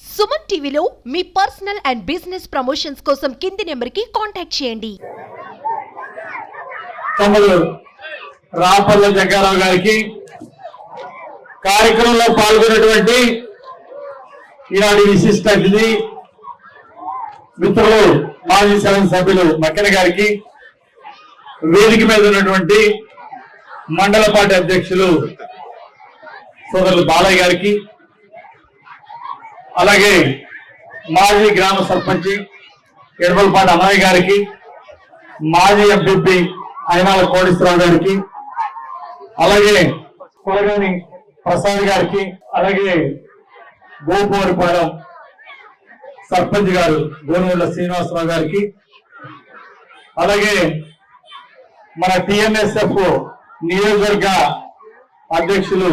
సుమన్ టీవీలో మీ personal and business promotions కోసం కింది నెంబర్కి కాంటాక్ట్ చేయండి. తమ్ముడు రాపల్ల జగ్గారావు గారికి కార్యక్రమంలో పాల్గొన్నటువంటి ఈనాడు విశిష్ట అతిథి మిత్రులు మాజీ శాసన సభ్యులు మక్కెన గారికి వేదిక మీద ఉన్నటువంటి మండల పార్టీ అధ్యక్షులు సోదరులు బాలయ్య గారికి అలాగే మాజీ గ్రామ సర్పంచి ఎడపలపాటి అన్నయ్య గారికి మాజీ ఎంపీ అయినాల కోటేశ్వరరావు గారికి అలాగే కొలగాని ప్రసాద్ గారికి అలాగే గోపవరిపాలెం సర్పంచ్ గారు గోనూళ్ళ శ్రీనివాసరావు గారికి అలాగే మన టిఎన్ఎస్ఎఫ్ నియోజకవర్గ అధ్యక్షులు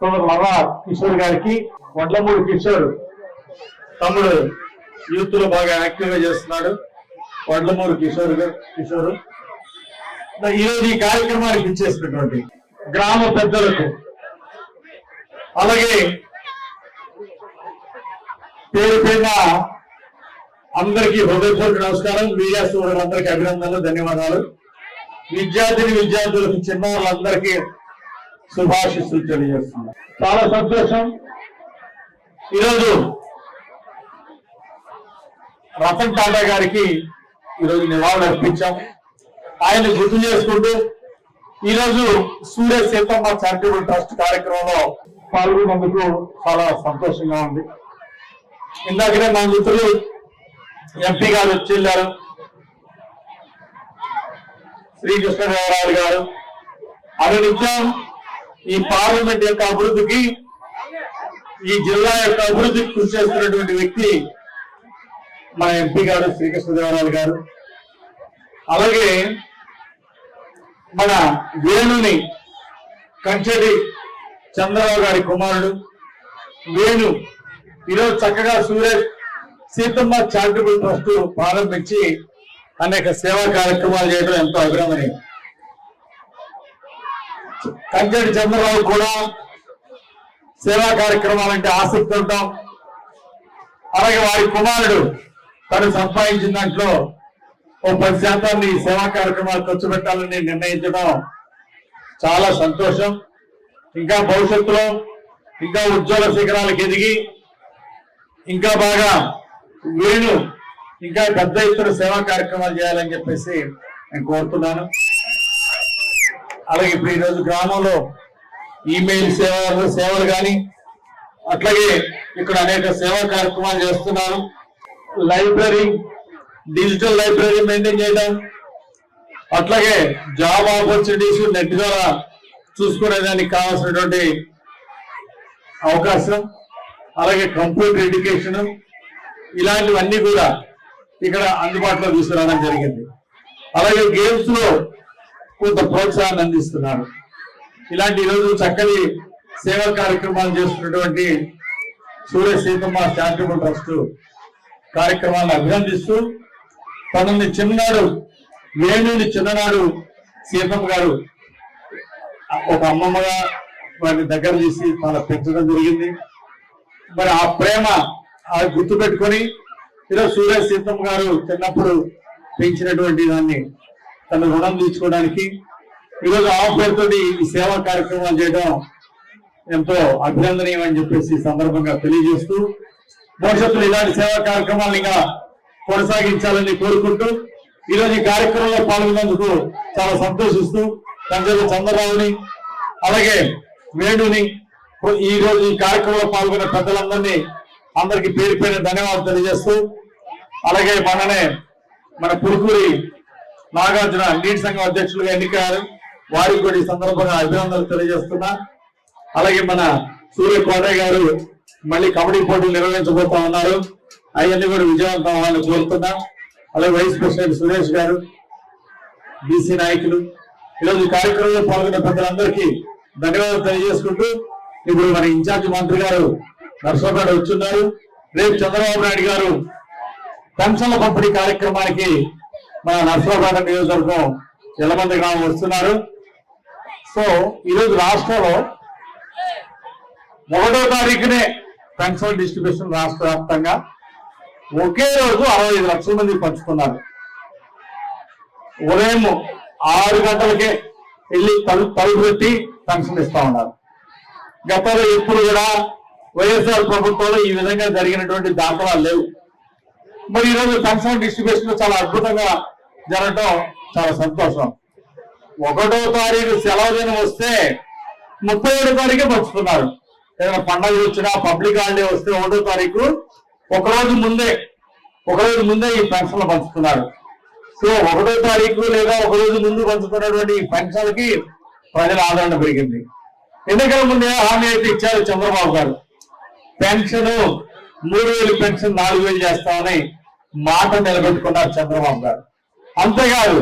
సోదరు లవా కిషోర్ గారికి వడ్లమూడి కిషోర్ తమ్ముడు యూత్లో బాగా యాక్టివ్గా చేస్తున్నాడు. వడ్లమూరు కిషోర్ కిషోర్. ఈ రోజు ఈ కార్యక్రమానికి ఇచ్చేసినటువంటి గ్రామ పెద్దలకు అలాగే పేరు పేరున అందరికీ హృదయపూర్వక నమస్కారం. మీడియా సోదరులందరికీ అభినందనలు ధన్యవాదాలు. విద్యార్థిని విద్యార్థులకు చిన్నవాళ్ళందరికీ శుభాశిస్సులు తెలియజేస్తున్నాను. చాలా సంతోషం. ఈరోజు రతన్ టాటా గారికి ఈరోజు నివాళులు అర్పించాం. ఆయన గుర్తు చేసుకుంటూ ఈరోజు సూర్య సీతమ్మ చారిటబుల్ ట్రస్ట్ కార్యక్రమంలో పాల్గొన్నందుకు చాలా సంతోషంగా ఉంది. ఇందాకనే మా మిత్రులు ఎంపీ గారు వచ్చి వెళ్ళారు. శ్రీకృష్ణదేవరాయలు గారు. అనునిత్యం ఈ పార్లమెంట్ యొక్క అభివృద్ధికి ఈ జిల్లా యొక్క అభివృద్ధికి కృషి చేస్తున్నటువంటి వ్యక్తి మన ఎంపీ గారు శ్రీకృష్ణదేవరాయలు గారు. అలాగే మన వేణుని కంచెడి చంద్రబాబు గారి కుమారుడు వేణు ఈరోజు చక్కగా సూరజ్ సీతమ్మ చారిటబుల్ ట్రస్ట్ ప్రారంభించి అనేక సేవా కార్యక్రమాలు చేయడం ఎంతో అభినందనీయం. కంచెడి చంద్రబాబు కూడా సేవా కార్యక్రమాలంటే ఆసక్తి ఉంటాం. అలాగే వారి కుమారుడు తను సంపాదించిన దాంట్లో ఓ పది శాతాన్ని సేవా కార్యక్రమాలు ఖర్చు పెట్టాలని నిర్ణయించడం చాలా సంతోషం. ఇంకా భవిష్యత్తులో ఇంకా ఉజ్వల శిఖరాలకు ఎదిగి ఇంకా బాగా వేణు ఇంకా పెద్ద ఎత్తున సేవా కార్యక్రమాలు చేయాలని చెప్పేసి నేను కోరుతున్నాను. అలాగే ఇప్పుడు ఈరోజు గ్రామంలో ఈమెయిల్ సేవలు సేవలు కానీ అట్లాగే ఇక్కడ అనేక సేవా కార్యక్రమాలు చేస్తున్నారు లైబ్రరీ డిజిటల్ లైబ్రరీ మెయింటైన్ చేయడం అట్లాగే జాబ్ ఆపర్చునిటీస్ నెట్ ద్వారా చూసుకునే దానికి కావాల్సినటువంటి అవకాశం అలాగే కంప్యూటర్ ఎడ్యుకేషన్ ఇలాంటివన్నీ కూడా ఇక్కడ అందుబాటులో తీసుకురావడం జరిగింది. అలాగే గేమ్స్లో కొంత ప్రోత్సాహాన్ని అందిస్తున్నారు. ఇలాంటి ఈరోజు చక్కని సేవా కార్యక్రమాలు చేస్తున్నటువంటి సూర్య సీతమ్మ చారిటబుల్ ట్రస్ట్ కార్యక్రమాలను అభినందిస్తూ తనని చిన్ననాడు వేణుని చిన్ననాడు సీతమ్మ గారు ఒక అమ్మమ్మగా వారిని దగ్గర తీసి తన పెంచడం జరిగింది. మరి ఆ ప్రేమ ఆ గుర్తు పెట్టుకొని ఈరోజు సూర్య సీతమ్మ గారు చిన్నప్పుడు పెంచినటువంటి దాన్ని తన రుణం తీర్చుకోవడానికి ఈరోజు ఆ పేరుతో ఈ సేవా కార్యక్రమాలు చేయడం ఎంతో అభినందనీయం అని చెప్పేసి సందర్భంగా తెలియజేస్తూ భవిష్యత్తులో ఇలాంటి సేవా కార్యక్రమాలను ఇంకా కొనసాగించాలని కోరుకుంటూ ఈరోజు ఈ కార్యక్రమంలో పాల్గొన్నందుకు చాలా సంతోషిస్తూ తండ్రి చంద్రబాబుని అలాగే వేణుని ఈ రోజు ఈ కార్యక్రమంలో పాల్గొన్న పెద్దలందరినీ అందరికి పేరు పేరు ధన్యవాదాలు తెలియజేస్తూ అలాగే మననే మన పురుకూరి నాగార్జున నీటి సంఘం అధ్యక్షులుగా ఎన్నికయ్యారు. వారికి కూడా ఈ సందర్భంగా అభినందనలు తెలియజేస్తున్నా. అలాగే మన సూర్య కోటయ్య గారు మళ్ళీ కబడ్డీ పోటీలు నిర్వహించబోతా ఉన్నారు. అవన్నీ కూడా విజయవంతం అవ్వాలని కోరుతున్నా అలాగే వైస్ ప్రెసిడెంట్ సురేష్ గారు బీసీ నాయకులు. ఈరోజు కార్యక్రమంలో పాల్గొన్న పెద్దలందరికీ ధన్యవాదాలు తెలియజేసుకుంటూ ఇప్పుడు మన ఇన్ఛార్జ్ మంత్రి గారు నర్సోపేట వచ్చున్నారు. రేపు చంద్రబాబు నాయుడు గారు పెన్షన్ల పంపిణీ కార్యక్రమానికి మన నర్సరావుపేట నియోజకవర్గం ఎలమంది గ్రామం వస్తున్నారు. సో ఈరోజు రాష్ట్రంలో ఒకటో తారీఖునే పెన్షన్ డిస్ట్రిబ్యూషన్ రాష్ట్ర వ్యాప్తంగా ఒకే రోజు అరవై ఐదు లక్షల మంది పంచుకున్నారు ఉదయం ఆరు గంటలకే వెళ్ళి తలు తలుపు పెట్టి పెన్షన్ ఇస్తా ఉన్నారు. గతంలో ఎప్పుడు కూడా వైఎస్ఆర్ ప్రభుత్వంలో ఈ విధంగా జరిగినటువంటి దాఖలాలు లేవు. మరి ఈరోజు పెన్షన్ డిస్ట్రిబ్యూషన్ చాలా అద్భుతంగా జరగటం చాలా సంతోషం. ఒకటో తారీఖు సెలవు దినం వస్తే ముప్పై ఏడో తారీఖే పంచుతున్నారు. ఏదైనా పండగ వచ్చినా పబ్లిక్ హాలిడే వస్తే ఒకటో తారీఖు ఒక రోజు ముందే ఒక రోజు ముందే ఈ పెన్షన్లు పంచుతున్నారు. సో ఒకటో తారీఖు లేదా ఒక రోజు ముందు పంచుతున్నటువంటి ఈ పెన్షన్లకి ప్రజల ఆదరణ పెరిగింది. ఎన్నికల ముందే హామీ అయితే ఇచ్చారు చంద్రబాబు గారు. పెన్షన్ మూడు వేలు పెన్షన్ నాలుగు వేలు చేస్తామని మాట నిలబెట్టుకున్నారు చంద్రబాబు గారు. అంతేకాదు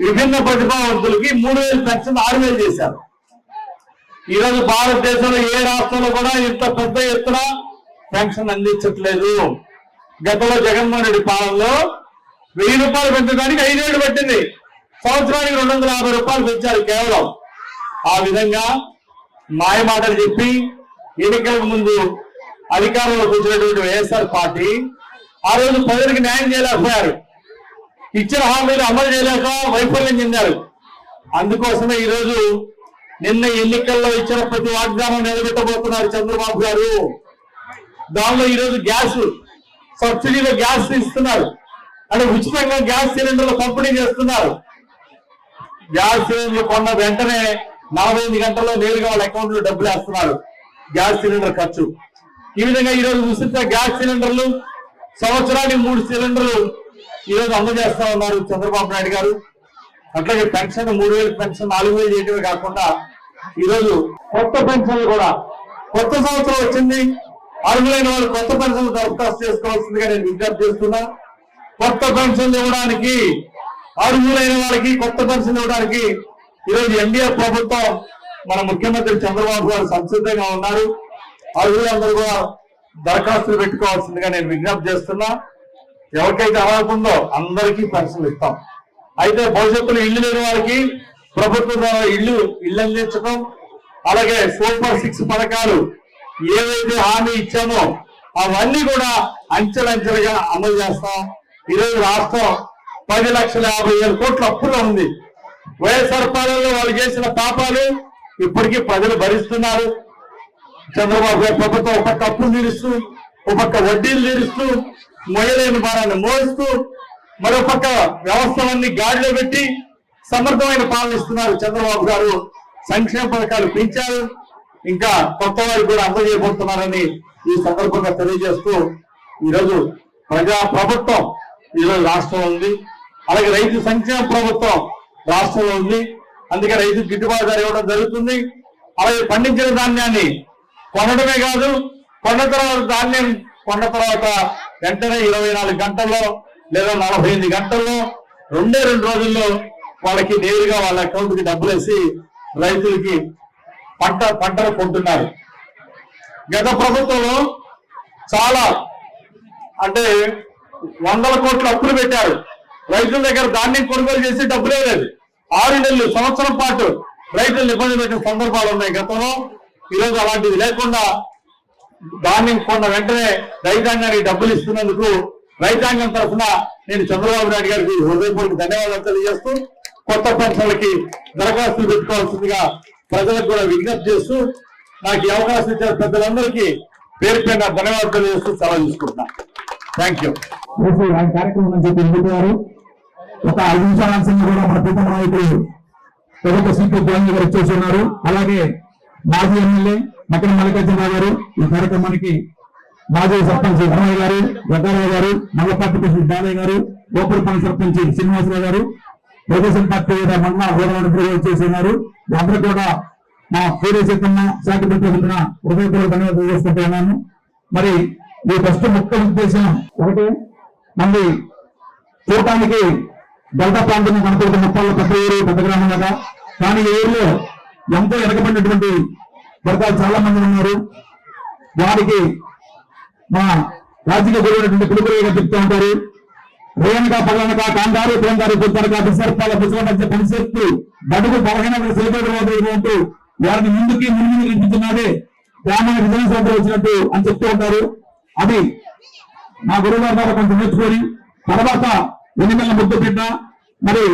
విభిన్న ప్రతిభావంతులకి మూడు వేలు పెన్షన్ ఆరు వేలు చేశారు. ఈరోజు భారతదేశంలో ఏ రాష్ట్రంలో కూడా ఇంత పెద్ద ఎత్తున పెన్షన్ అందించట్లేదు. గతంలో జగన్మోహన్ రెడ్డి పాలనలో వెయ్యి రూపాయలు పెంచడానికి ఐదేళ్ళు పట్టింది. సంవత్సరానికి రెండు వందల యాభై రూపాయలు పెంచారు కేవలం. ఆ విధంగా మాయ మాటలు చెప్పి ఎన్నికలకు ముందు అధికారంలో కూర్చున్నటువంటి వైఎస్ఆర్ పార్టీ ఆ రోజు ప్రజలకు న్యాయం చేయలేకపోయారు. ఇచ్చిన హామీలు అమలు చేయలేక వైఫల్యం చెందారు. అందుకోసమే ఈరోజు నిన్న ఎన్నికల్లో ఇచ్చిన ప్రతి వాగ్దానం నిలబెట్టబోతున్నారు చంద్రబాబు గారు. దానిలో ఈ రోజు గ్యాస్ సబ్సిడీలో గ్యాస్ ఇస్తున్నారు అంటే ఉచితంగా గ్యాస్ సిలిండర్లు పంపిణీ చేస్తున్నారు. గ్యాస్ సిలిండర్లు కొన్న వెంటనే నలభై ఎనిమిది గంటల్లో నేరుగా వాళ్ళ అకౌంట్లో డబ్బులు వేస్తున్నారు. గ్యాస్ సిలిండర్ ఖర్చు. ఈ విధంగా ఈ రోజు ఉచిత గ్యాస్ సిలిండర్లు సంవత్సరానికి మూడు సిలిండర్లు ఈ రోజు అందజేస్తా ఉన్నారు చంద్రబాబు నాయుడు గారు. అట్లాగే పెన్షన్ మూడు వేలు పెన్షన్ నాలుగు వేలు చేయడమే కాకుండా ఈ రోజు కొత్త పెన్షన్లు కూడా కొత్త సంవత్సరం వచ్చింది. అర్హులైన వాళ్ళు కొత్త పెన్షన్లు దరఖాస్తు చేసుకోవాల్సిందిగా నేను విజ్ఞప్తి చేస్తున్నా. కొత్త పెన్షన్లు ఇవ్వడానికి అర్హులైన వాళ్ళకి కొత్త పెన్షన్ ఇవ్వడానికి ఈరోజు ఎన్డీఏ ప్రభుత్వం మన ముఖ్యమంత్రి చంద్రబాబు గారు సంసిద్ధంగా ఉన్నారు. అర్హులందరూ కూడా దరఖాస్తులు పెట్టుకోవాల్సిందిగా నేను విజ్ఞప్తి చేస్తున్నా. ఎవరికైతే అర్హత ఉందో అందరికీ పెన్షన్లు ఇస్తాం. అయితే భవిష్యత్తులో ఇల్లు లేని వాళ్ళకి ప్రభుత్వం ద్వారా ఇల్లు ఇల్లు అందించడం అలాగే సూపర్ సిక్స్ పథకాలు ఏవైతే హామీ ఇచ్చామో అవన్నీ కూడా అంచెలంచెలుగా అమలు చేస్తాం. ఈరోజు రాష్ట్రం పది లక్షల యాభై వేల కోట్ల అప్పులో ఉంది. వైఎస్ఆర్ పాలనలో వాళ్ళు చేసిన పాపాలు ఇప్పటికీ ప్రజలు భరిస్తున్నారు. చంద్రబాబు గారి ప్రభుత్వం ఒక పక్క అప్పులు తీరుస్తూ ఒక పక్క వడ్డీలు తీరుస్తూ మొయ్యలేని భారాన్ని మోస్తూ మరో పక్క వ్యవస్థలన్నీ గాడిలో పెట్టి సమర్థమైన పాలన ఇస్తున్నారు చంద్రబాబు గారు. సంక్షేమ పథకాలు పెంచారు. ఇంకా కొత్త వారికి కూడా అందజేయబోతున్నారని ఈ సందర్భంగా తెలియజేస్తూ ఈరోజు ప్రజా ప్రభుత్వం ఈరోజు రాష్ట్రంలో ఉంది. అలాగే రైతు సంక్షేమ ప్రభుత్వం రాష్ట్రంలో ఉంది. అందుకే రైతు గిట్టుబాటు ధర ఇవ్వడం జరుగుతుంది. అలాగే పండించిన ధాన్యాన్ని కొనడమే కాదు కొన్న తర్వాత ధాన్యం కొన్న తర్వాత వెంటనే ఇరవై నాలుగు గంటల్లో లేదా నలభై ఎనిమిది గంటల్లో రెండే రెండు రోజుల్లో వాళ్ళకి నేరుగా వాళ్ళ అకౌంట్కి డబ్బులు వేసి రైతులకి పంట పంటలు కొంటున్నారు. గత ప్రభుత్వంలో చాలా అంటే వందల కోట్లు అప్పులు పెట్టారు. రైతుల దగ్గర ధాన్యం కొనుగోలు చేసి డబ్బులే లేదు. ఆరు నెలలు సంవత్సరం పాటు రైతులు ఇబ్బంది పెట్టిన సందర్భాలు ఉన్నాయి గతంలో. ఈరోజు అలాంటిది లేకుండా ధాన్యం కొన్న వెంటనే రైతాంగానికి డబ్బులు ఇస్తున్నందుకు రైతాంగం తరఫున నేను చంద్రబాబు నాయుడు గారికి హృదయపూర్వక ధన్యవాదాలు తెలియజేస్తూ కొత్త పెన్షన్లకి దరఖాస్తులు పెట్టుకోవాల్సిందిగా ప్రజలకు కూడా విజ్ఞప్తి చేస్తూ నాకు ఈ అవకాశం ఇచ్చిన పెద్దలందరికీ పేరు పైన ధన్యవాదాలు తెలియజేస్తూ సెలవు తీసుకుంటున్నా. థ్యాంక్ యూ కార్యక్రమం అని చెప్పి వెళ్ళిపోయారు ఒక ఐదు నిమిషాల కూడా మన పెద్ద నాయకులు ప్రభుత్వ సీట్లు జగన్ గారు వచ్చేసి ఉన్నారు. అలాగే మాజీ ఎమ్మెల్యే మక్కన మల్లికార్జున గారు ఈ కార్యక్రమానికి మాజీ సర్పంచ్ రమయ్య గారు గద్దారావు గారు నల్లపాటి ప్రెసిడెంట్ గారు గోపురపాల సర్పంచ్ శ్రీనివాసరావు గారు తెలుగుదేశం పార్టీ మండల హోదాలు వచ్చేసి అందరూ కూడా మా పూర్వ సీతమ్మ శాఖ తరఫున హృదయపూర్వక ధన్యవాదాలు చేసుకుంటున్నాను మరి ఈ ఫస్ట్ ముఖ్య ఉద్దేశం ఒకటి మళ్ళీ చూడటానికి డెల్టా ప్రాంతంలో కనపడుతున్న ముప్పాళ్ళ పెద్ద ఊరు పెద్ద గ్రామం కదా. కానీ ఈ ఊరిలో ఎంతో వెనకబడినటువంటి వర్గాలు చాలా మంది ఉన్నారు. వారికి మా రాజకీయ గురువునటువంటి పిలుపులుగా చెప్తూ ఉంటారు. రేణుక పల్లనక కాందారు ప్రేమగారు పుస్తక విసర్పాల పుస్తకం మధ్య పనిచేస్తూ బడుగు బలహీన సేపడు వారిని ముందుకి ముందు నడిపించినదే గ్రామీణ రిజర్వ్ వచ్చినట్టు అని చెప్తూ ఉంటారు. అది మా గురువు గారి ద్వారా కొంచెం నేర్చుకొని తర్వాత ఎన్నికల ముద్దు పెట్ట మరి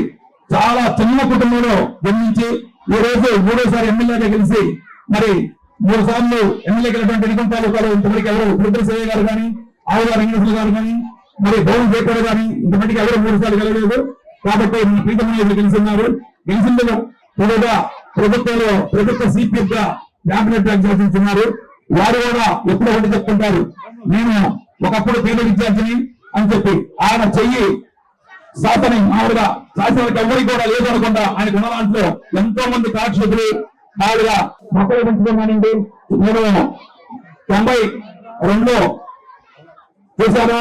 చాలా చిన్న కుటుంబంలో జన్మించి ఈ రోజు మూడోసారి ఎమ్మెల్యేగా గెలిచి మరి మూడు సార్లు ఎమ్మెల్యే గెలిచినటువంటి ఎన్నికల తాలూకాలో ఇంతమందికి ఎవరు గారు కానీ ఆవుల రంగేశ్వర గారు కానీ మరి భవన్ జయకర్ కానీ ఇంతమందికి ఎవరు మూడు సార్లు కలగలేదు కాబట్టి మన ప్రీతమయ్య గెలిచిన్నారు. గెలిచిందో తొలుగా ప్రభుత్వంలో ప్రభుత్వ సీపీఎఫ్గా క్యాబినెట్ చేస్తున్నారు వారు కూడా ఎప్పుడు ఒకటి చెప్తుంటారు. నేను ఒకప్పుడు పేద విద్యార్థిని అని చెప్పి. ఆయన చెయ్యి శాసనం మామూలుగా శాసనానికి ఎవరికి కూడా లేదు అనుకుంటా. ఆయన ఉన్న దాంట్లో ఎంతో మంది కాక్షకులు మామూలుగా మొక్కలు పెంచుకోమానండి. నేను తొంభై రెండులో చేశాను.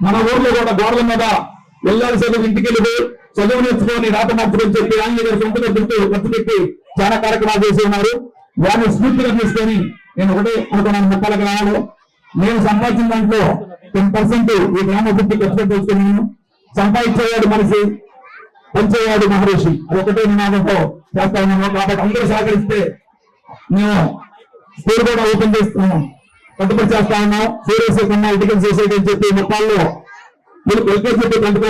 మన ఊర్లో కూడా గోడల మీద వెళ్ళాలి చదువు ఇంటికి వెళ్ళి చదువు నేర్చుకొని రాత మార్చుకొని చెప్పి ఆంజనేయ గారి సొంత గుర్తు ఖర్చు పెట్టి చాలా కార్యక్రమాలు చేసి ఉన్నారు. వారిని స్ఫూర్తిగా తీసుకొని నేను ఒకటే అనుకున్నాను ముక్కల గ్రామంలో నేను సంపాదించిన దాంట్లో టెన్ పర్సెంట్ ఈ గ్రామ అభివృద్ధి ఖర్చు పెట్టుకున్నాను సంపాదించేవాడు మనిషి పంచేవాడు మహర్షి. అది ఒకటే నినాదంతో చేస్తా ఉన్నాము కాబట్టి అందరూ సహకరిస్తే మేము స్కూల్ కూడా ఓపెన్ చేస్తున్నాము కట్టుబడి చేస్తా ఉన్నాం. సీరియస్ కన్నా ఇటుకలు చేసేది అని చెప్పి మొత్తాల్లో వీళ్ళు ఎల్కేజీ చెప్పి టెన్త్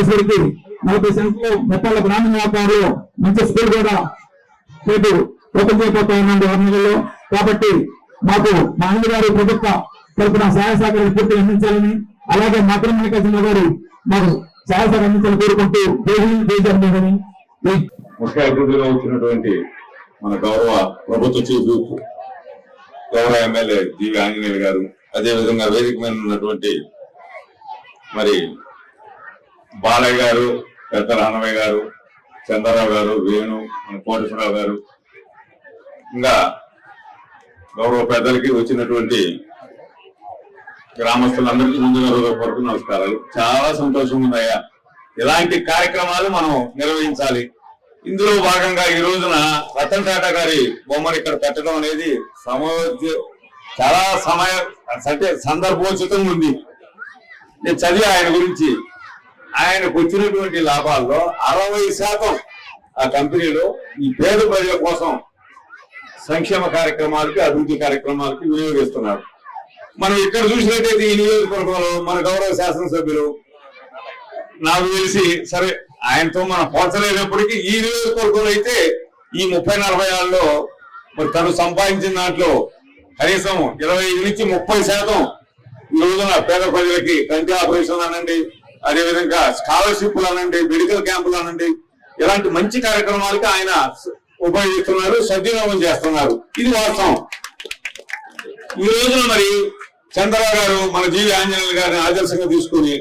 నలభై సెంట్లు మొత్తాల గ్రామీణ వ్యాపారంలో మంచి స్కూల్ కూడా రేపు ఓపెన్ చేయబోతా ఉన్నాం ఆరు కాబట్టి మాకు మా అన్న గారు ప్రభుత్వ తరఫున సహాయ సహకారాలు పూర్తి అందించాలని అలాగే మకర మల్లికార్జున గారు మాకు సహాయ సహకారం అందించాలని కోరుకుంటూ జయజని ఈ ముఖ్య అతిథిగా వచ్చినటువంటి మన గౌరవ ప్రభుత్వ చీఫ్ గౌరవ ఎమ్మెల్యే జీవి ఆంజనేయులు గారు అదే విధంగా వేదిక మీద ఉన్నటువంటి మరి బాలయ్య గారు పెద్ద రానవయ్య గారు చంద్రరావు గారు వేణు మన కోటేశ్వరరావు గారు. ఇంకా గౌరవ పెద్దలకి వచ్చినటువంటి గ్రామస్తులందరికీ ముందుగా హృదయపూర్వక నమస్కారాలు. చాలా సంతోషంగా ఉందయ్యా. ఇలాంటి కార్యక్రమాలు మనం నిర్వహించాలి. ఇందులో భాగంగా ఈ రోజున రతన్ టాటా గారి బొమ్మను ఇక్కడ పెట్టడం అనేది సమయోద్య చాలా సమయ అంటే సందర్భోచితంగా ఉంది. నేను చదివి ఆయన గురించి. ఆయనకు వచ్చినటువంటి లాభాల్లో అరవై శాతం ఆ కంపెనీలో ఈ పేద ప్రజల కోసం సంక్షేమ కార్యక్రమాలకి అభివృద్ధి కార్యక్రమాలకి వినియోగిస్తున్నారు. మనం ఇక్కడ చూసినట్టయితే ఈ నియోజకవర్గంలో మన గౌరవ శాసనసభ్యులు నాకు తెలిసి సరే ఆయనతో మనం పోల్చలేనప్పటికీ ఈ నియోజకవర్గంలో అయితే ఈ ముప్పై నలభై ఆరులో మరి తను సంపాదించిన దాంట్లో కనీసం ఇరవై నుంచి ముప్పై శాతం ఈ రోజున పేద ప్రజలకి కంటి ఆపరేషన్ అనండి అదేవిధంగా స్కాలర్షిప్లు అనండి మెడికల్ క్యాంపులు అనండి ఇలాంటి మంచి కార్యక్రమాలకి ఆయన ఉపయోగిస్తున్నారు సద్వినియోగం చేస్తున్నారు. ఇది వాస్తవం. ఈ రోజున మరి చంద్రబాబు గారు మన జీవి ఆంజనేయులు గారిని ఆదర్శంగా తీసుకుని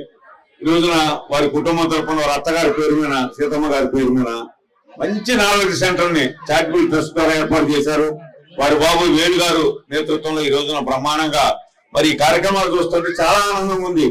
ఈ రోజున వారి కుటుంబం తరపున వారి అత్తగారి పేరు మీద సీతమ్మ గారి పేరు మీద మంచి నాలెడ్జ్ సెంటర్ని చారిటబుల్ ట్రస్ట్ ద్వారా ఏర్పాటు చేశారు. వారి బాబు వేణు గారు నేతృత్వంలో ఈ రోజున బ్రహ్మాండంగా మరి ఈ కార్యక్రమాలు చూస్తుంటే చాలా ఆనందంగా ఉంది.